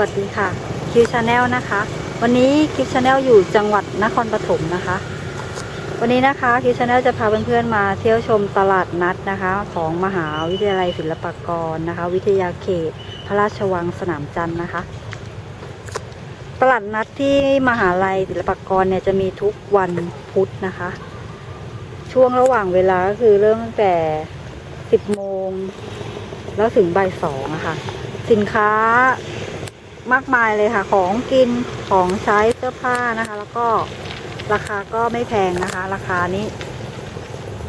สวัสดีค่ะคิวชาแนลนะคะ วันนี้คิวชาแนลอยู่จังหวัดนครปฐมนะคะ วันนี้นะคะคิวชาแนลจะพาเพื่อนๆมาเที่ยวชมตลาดนัดนะคะ ของมหาวิทยาลัยศิลปากรนะคะ วิทยาเขต พระราชวังสนามจันทร์นะคะ ตลาดนัดที่มหาลัยศิลปากรเนี่ยจะมีทุกวันพุธนะคะ ช่วงระหว่างเวลาก็คือเริ่มตั้งแต่10โมงแล้วถึงบ่ายสองอะค่ะสินค้า มากมายเลยค่ะ ของกินของใช้เสื้อผ้านะคะ แล้วก็ราคาก็ไม่แพงนะคะ ราคานี้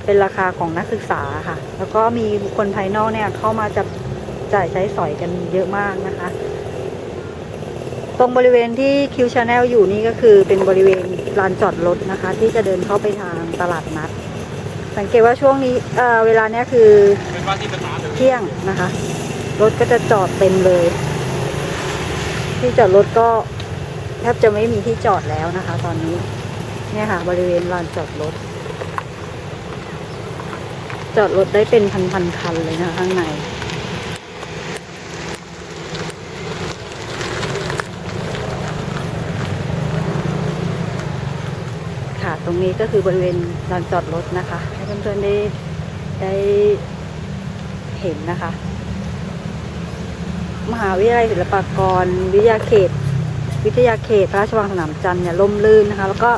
เป็นราคาของนักศึกษาค่ะ แล้วก็มีบุคคลภายนอกเนี่ย เข้ามาจับจ่ายใช้สอยกันเยอะมากนะคะ ตรงบริเวณที่คิวชาแนลอยู่นี่ก็คือเป็นบริเวณลานจอดรถนะคะ ที่จะเดินเข้าไปทางตลาดนัด สังเกตว่าช่วงนี้เอ่อเวลาเนี้ยคือเป็นว่าที่ประธานเที่ยงนะคะ รถก็จะจอดเต็มเลย ที่จอดรถก็แทบจะไม่มีที่จอดแล้วนะคะ ตอนนี้ เนี่ยค่ะ บริเวณลานจอดรถ จอดรถได้เป็นพันๆคันเลยนะคะข้างในค่ะตรงนี้ก็คือบริเวณลานจอดรถนะคะ ให้เพื่อนๆได้ได้เห็นนะคะ มหาวิทยาลัยศิลปากร วิทยาเขต วิทยาเขตพระราชวังสนามจันทร์เนี่ยล่มลื่นนะคะ แล้วก็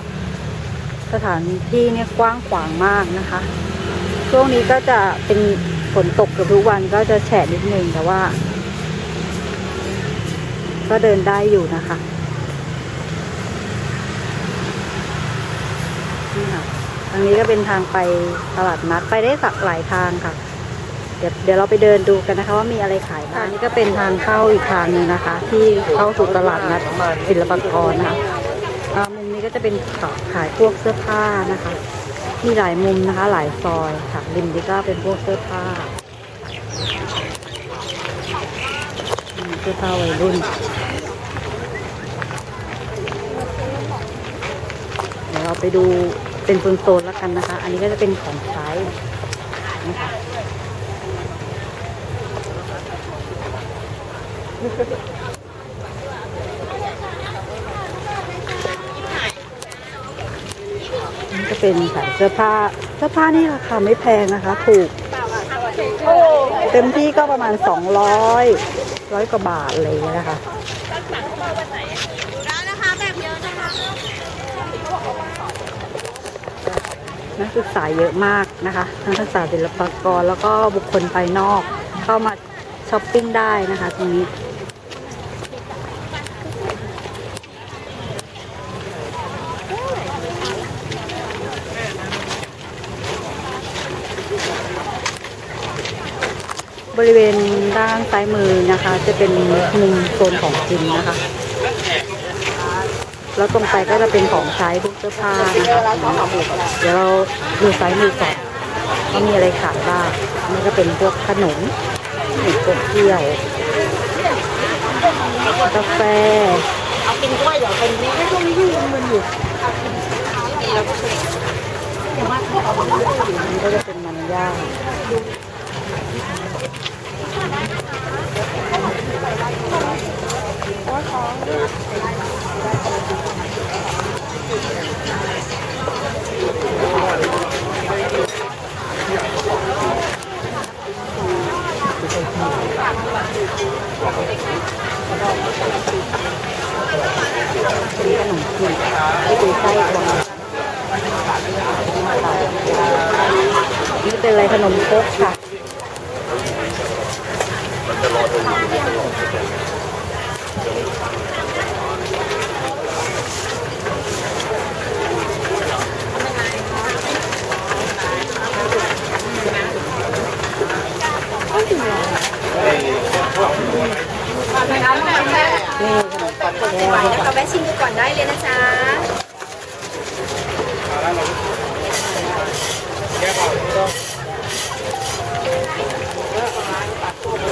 สถานที่เนี่ยกว้างขวางมากนะคะ ช่วงนี้ก็จะเป็นฝนตกเกือบทุกวันก็จะแฉะนิดนึงแต่ว่า ก็เดินได้อยู่นะคะนี่ค่ะทางนี้ก็เป็นทางไปตลาดนัดไปได้สักหลายทางค่ะ เดี๋ยวเดี๋ยวเราไปเดินดูกันนะคะว่ามีอะไรขายบ้างอันนี้ก็เป็นทางเข้าอีกทางหนึงนะคะ ที่เข้าสู่ตลาดนัดศิลปากรนะคะอ่ามุมนี้ก็จะเป็นขายพวกเสื้อผ้านะคะ มีหลายมุมนะคะ หลายซอยค่ะริมนี้ก็เป็นพวกเสื้อผ้าอืมเสื้อผ้าวัยรุ่นเดี๋ยวเราไปดูเป็นโซนๆแล้วกันนะคะ อันนี้ก็จะเป็นของใช้นะคะ นี่ก็เป็นขายเสื้อผ้าเสื้อผ้านี่ราคาไม่แพงนะคะ ถูก เต็มที่ก็ประมาณสองร้อยร้อยกว่าบาทอะไรอย่างเงี้ยนะคะนักศึกษาเยอะมากนะคะนักศึกษาศิลปากรแล้วก็บุคคลภายนอกเข้ามาช้อปปิ้งได้นะคะตรงนี้ บริเวณด้านซ้ายมือนะคะ จะเป็นมุมโซนของกินนะคะ แล้วตรงไปก็จะเป็นของใช้พวกเสื้อผ้านะคะเดี๋ยวเราดูซ้ายมือก่อนว่ามีอะไรขายบ้างนี่ก็เป็นพวกขนมขนมกบเที่ยวกาแฟเอาเป็นกล้วยเดี๋ยวเป็นนี่ช่วงนี้ที่มันอยู่นี่ก็จะเป็นมันย่าง นขนมจีบที่เป็นไส้รวมนี่เป็นอะไรขนมครกค่ะนี่ขนมปังแก้ว เอาแวะชิมดูก่อนได้เลยนะจ๊ะ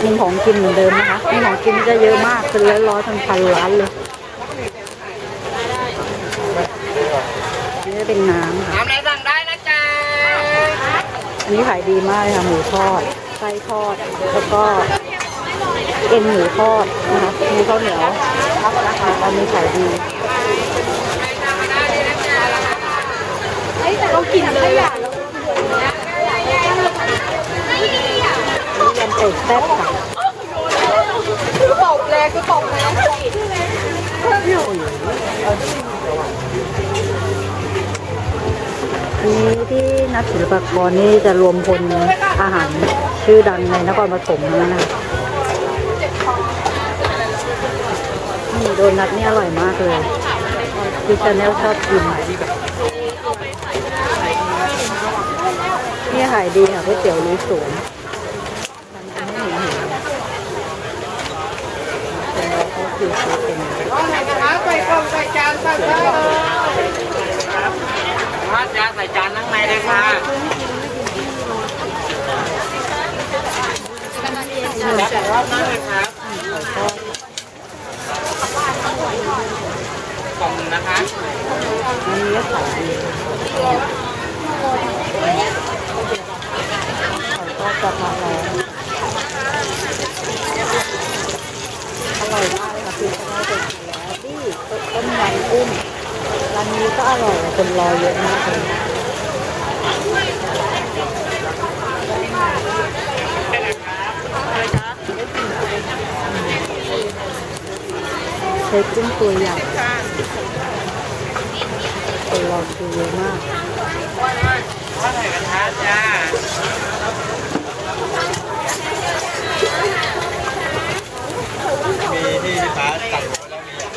มีของกินเหมือนเดิมนะคะมีของกินจะเยอะมากเป็นร้อยร้อยๆพันๆร้านเลยนี่จะเป็นน้ำค่ะทำอะไรสั่งได้นะจ๊ะ อันนี้ขายดีมากเลยค่ะหมูทอดไส้ทอด แล้วก็เอ็นหมูทอดนะคะมีมีข้าวเหนียว อันนี้ขายดีเรากินเลยอะยำไก่แซ่บค่ะคือตบแรงคือตบแรงอันนี้ที่นักศิลปากรนี่จะรวมพลอาหารชื่อดังในนครปฐมนะนะคะ โดนัทนี่อร่อยมากเลยพี่ชาแนลชอบกินนี่ขายดีค่ะก๋วยเตี๋ยวลุยสวนทำให้เห็นเห็นเป็นเราเขาคือซื้อเป็นเอาไหนกันนะใส่กล่องใส่จานใส่ได้เลยถ้าจานใส่จานนั่งในเลยค่ะแต่รอบนั่งเลยครับ อบคุณนะคะอันนี้ก็ขายดีขายทอดกระเพราร้อนอร่อยมากเลยค่ะคือเขาจะกินแล้วที่ต้มยำกุ้งร้านนี้ก็อร่อยคนรอเยอะมากเลยใช้กุ้งตัวใหญ่ รอคิวเยอะมากว่าวใส่กระทะจ้ามีที่ลูกค้าตัดไว้แล้วมีอะ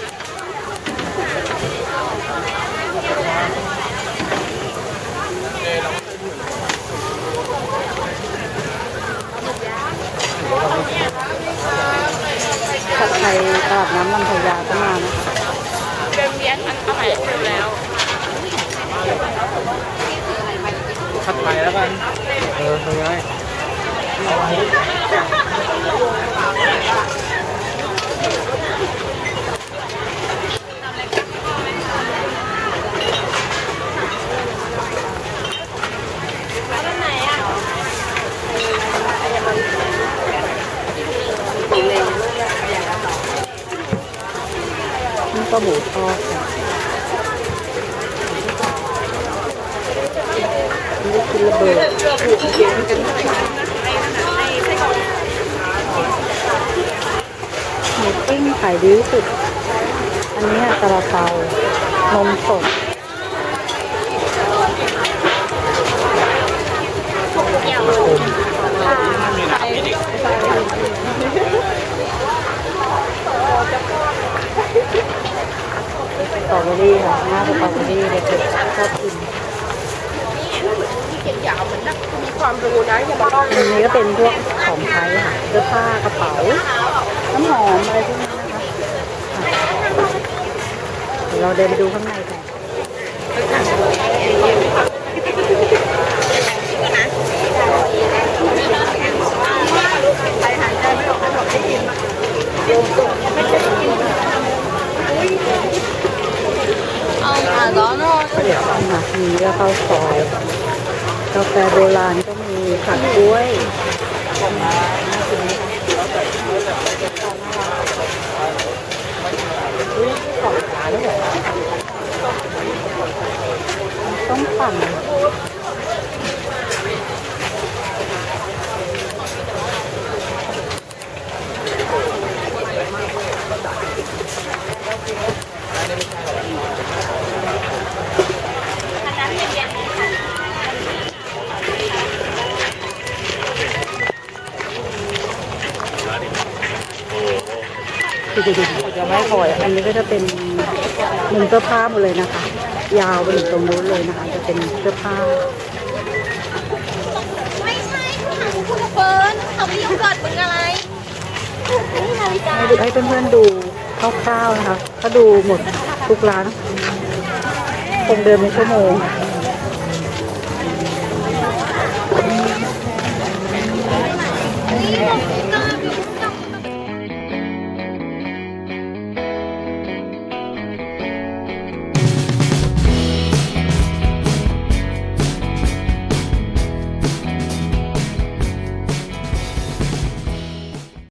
ผัดไทยตลาดน้ำลำพญาก็มานะคะ เดินเวียนมันอร่อยสุดแล้ว ผัดไทยแล้วกัน เออเป็นไงนี่ก็หมูทอดค่ะนี่ก็คือ ระเบิดหมูปิ้งขายดีสุด อันนี้กระเตานมสดสตรอเบอรี่ค่ะหน้าสตรอเบอรี่เด็กๆชอบกิน ที่เก็บยาวเหมือนนักมีความรู้นะอย่ามาลองอันนี้ก็เป็นพวกของใช้ค่ะเสื้อผ้ากระเป๋าน้ำหอมอะไรพวกนี้นะคะเดี๋ยวเราเดินไปดูข้างในกันเดี๋ยวเอามามีแล้วข้าวซอยกาแฟโบรานก็มีผักกล้วยต้องปั่น จะไม่พอย อันนี้ก็จะเป็นมุมเสื้อผ้าหมดเลยนะคะ ยาวไปถึงตรงนู้นเลยนะคะ จะเป็นเสื้อผ้า ไม่ใช่คุณคุณเฟิร์นเขาไม่ยอมกอดมึงอะไรนี่นาฬิกาให้ดูให้เพื่อนๆดูคร่าวๆนะคะ ถ้าดูหมดทุกร้าน คงเดินเป็นชั่วโมง